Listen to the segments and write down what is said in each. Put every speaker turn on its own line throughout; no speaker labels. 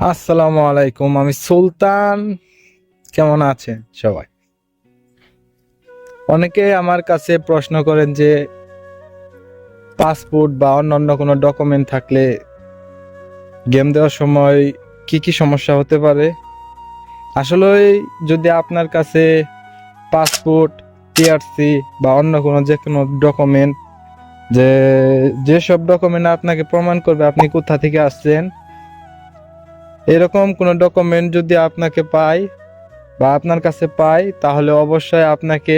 আসসালামু আলাইকুম, আমি সুলতান। কেমন আছেন সবাই? অনেকে আমার কাছে প্রশ্ন করেন যে, পাসপোর্ট বা অন্যান্য কোনো ডকুমেন্ট থাকলে গেম দেওয়ার সময় কি কি সমস্যা হতে পারে? আসলে যদি আপনার কাছে পাসপোর্ট টিআরসি বা অন্য কোনো যে কোনো ডকুমেন্ট, যে, যেসব ডকুমেন্ট আপনাকে প্রমাণ করবে, আপনি কোথা থেকে আসছেন? এরকম কোনো ডকুমেন্ট যদি আপনাকে পাই বা আপনার কাছে পাই তাহলে অবশ্যই আপনাকে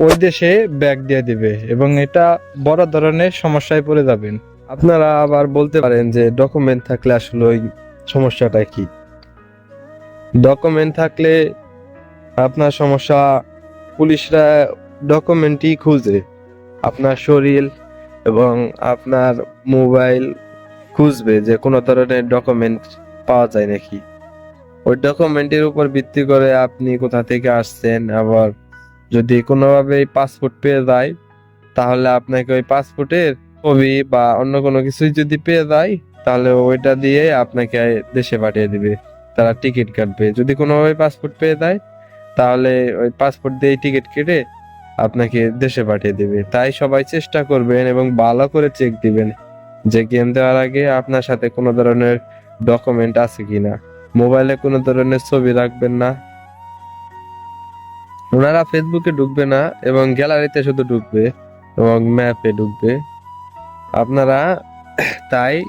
ওই দেশে ব্যাগ দিয়ে দিবে এবং এটা বড় ধরনের সমস্যায় পড়ে যাবেন।
আপনারা আবার বলতে পারেন যে ডকুমেন্ট থাকলে আসলে ওই সমস্যাটা কি? ডকুমেন্ট থাকলে আপনার সমস্যা, পুলিশরা ডকুমেন্টই খুঁজে। আপনার শরীর এবং আপনার মোবাইল খুঁজবে যে কোনো ধরনের ডকুমেন্ট পাওয়া যায় নাকি? ওই ডকুমেন্টের উপর ভিত্তি করে আপনি কোথা থেকে আসছেন? আবার যদি কোনোভাবে পাসপোর্ট পেয়ে যায়, তাহলে আপনাকে ওই পাসপোর্টের ছবি বা অন্য কোনো কিছুই যদি পেয়ে যায়, তাহলে ওইটা দিয়ে আপনাকে দেশে পাঠিয়ে দিবে। তারা টিকিট কাটবে। যদি কোনোভাবে পাসপোর্ট পেয়ে যায়, তাহলে ওই পাসপোর্ট দিয়ে টিকিট কেটে আপনাকে দেশে পাঠিয়ে দিবে। তাই সবাই চেষ্টা করবেন এবং ভালো করে চেক দিবেন। যে গেম দেওয়ার আগে আপনার সাথে কোনো ধরনের ডকুমেন্ট আছে কিনা? মোবাইলে কোনো ধরনের ছবি রাখবেন না। ওনারা ফেসবুকে ঢুকবে না এবং গ্যালারিতে শুধু ঢুকবে এবং ম্যাপে ঢুকবে। আপনারা তাই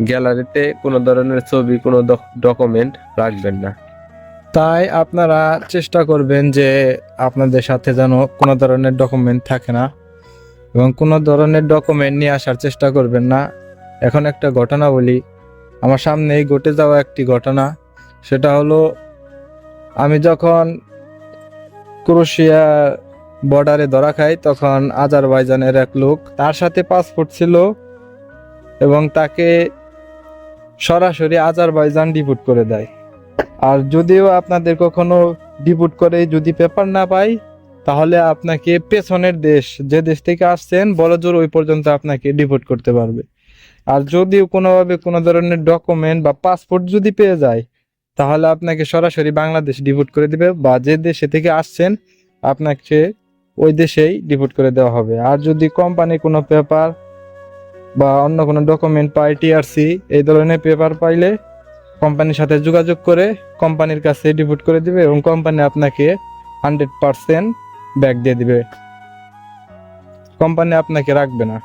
গ্যালারিতে কোনো ধরনের ছবি, কোনো ডকুমেন্ট রাখবেন না।
তাই আপনারা চেষ্টা করবেন যে আপনাদের সাথে যেন কোনো ধরনের ডকুমেন্ট থাকে না এবং কোনো ধরনের ডকুমেন্ট নিয়ে আসার চেষ্টা করবেন না। এখন একটা ঘটনা বলি আমার সামনেই ঘটে যাওয়া একটি ঘটনা। সেটা হলো, আমি যখন ক্রোশিয়া বর্ডারে ধরা খাই, তখন আজারবাইজানের এক লোক তার সাথে পাসপোর্ট ছিল এবং তাকে সরাসরি আজারবাইজান ডিপুট করে দেয়। আর যদিও আপনাদের কখনো ডিপুট করে যদি পেপার না পাই, তাহলে আপনাকে পেছনের দেশ, যে দেশ থেকে আসছেন বড়জোর ওই পর্যন্ত আপনাকে ডিপুট করতে পারবে। আর যদিও কোনোভাবে কোনো ধরনের ডকুমেন্ট বা পাসপোর্ট যদি পেয়ে যায়, তাহলে আপনাকে সরাসরি বাংলাদেশ ডিপুট করে দিবে বা যে দেশে থেকে আসছেন, আপনাকে ওই দেশেই ডিপুট করে দেওয়া হবে। আর যদি কোম্পানি কোনো পেপার বা অন্য কোনো ডকুমেন্ট পাই টিআরসি এই ধরনের পেপার পাইলে কোম্পানির সাথে যোগাযোগ করে কোম্পানির কাছে ডিপুট করে দিবে এবং কোম্পানি আপনাকে হান্ড্রেড পার্সেন্ট ব্যাক দিয়ে দিবে। কোম্পানি আপনাকে রাখবে না।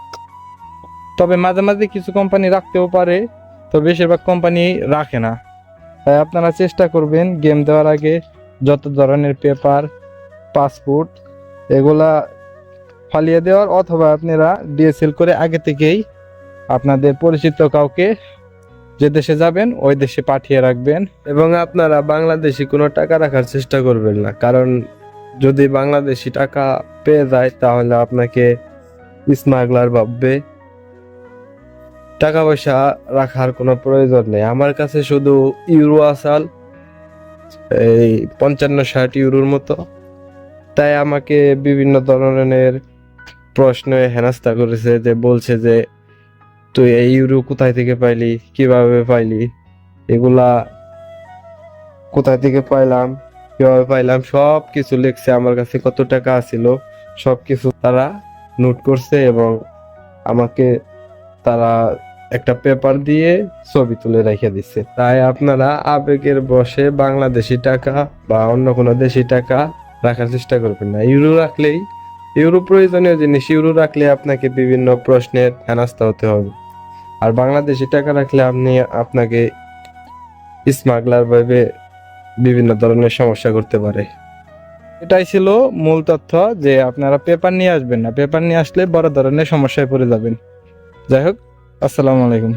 তবে মাঝে মাঝে কিছু কোম্পানি রাখতেও পারে, তো বেশিরভাগ কোম্পানি রাখে না। তাই আপনারা চেষ্টা করবেন গেম দেওয়ার আগে যত ধরনের পেপার পাসপোর্ট এগুলা ফালিয়ে দেওয়ার, অথবা আপনারা ডিএসএল করে আগে থেকেই আপনাদের পরিচিত কাউকে যে দেশে যাবেন, ওই দেশে পাঠিয়ে রাখবেন।
এবং আপনারা বাংলাদেশি কোনো টাকা রাখার চেষ্টা করবেন না, কারণ যদি বাংলাদেশি টাকা পেয়ে যায়, তাহলে আপনাকে স্মাগলার ভাববে। টাকা পয়সা রাখার কোনো প্রয়োজন নেই। আমার কাছে শুধু ইউরো আসাল, এই পঞ্চান্ন ষাট ইউরোর মতো। তাই আমাকে বিভিন্ন ধরনের প্রশ্নে হেনাস্তা করেছে যে, বলছে যে, তুই এই ইউরো কোথায় থেকে পাইলি? কীভাবে পাইলি? এগুলা কোথায় থেকে পাইলাম? কীভাবে পাইলাম? সব কিছু লিখছে আমার কাছে কত টাকা আছিল। সব কিছু তারা নোট করছে এবং আমাকে তারা একটা পেপার দিয়ে ছবি তুলে রেখে দিচ্ছে তাই আপনারা আবেগের বসে বাংলাদেশি টাকা বা অন্য কোনো দেশি টাকা রাখার চেষ্টা করবেন না। ইউরো রাখলেই, ইউরো প্রয়োজনীয় জিনিস, ইউরো রাখলে আপনাকে বিভিন্ন প্রশ্নের হেনাস্তা হতে হবে। আর বাংলাদেশি টাকা রাখলে আপনি আপনাকে স্মাগলার ভাবে বিভিন্ন ধরনের সমস্যা করতে পারে।
এটাই ছিল মূল তথ্য যে আপনারা পেপার নিয়ে আসবেন না। পেপার নিয়ে আসলে বড় ধরনের সমস্যায় পড়ে যাবেন। যাই হোক আসসালামু আলাইকুম।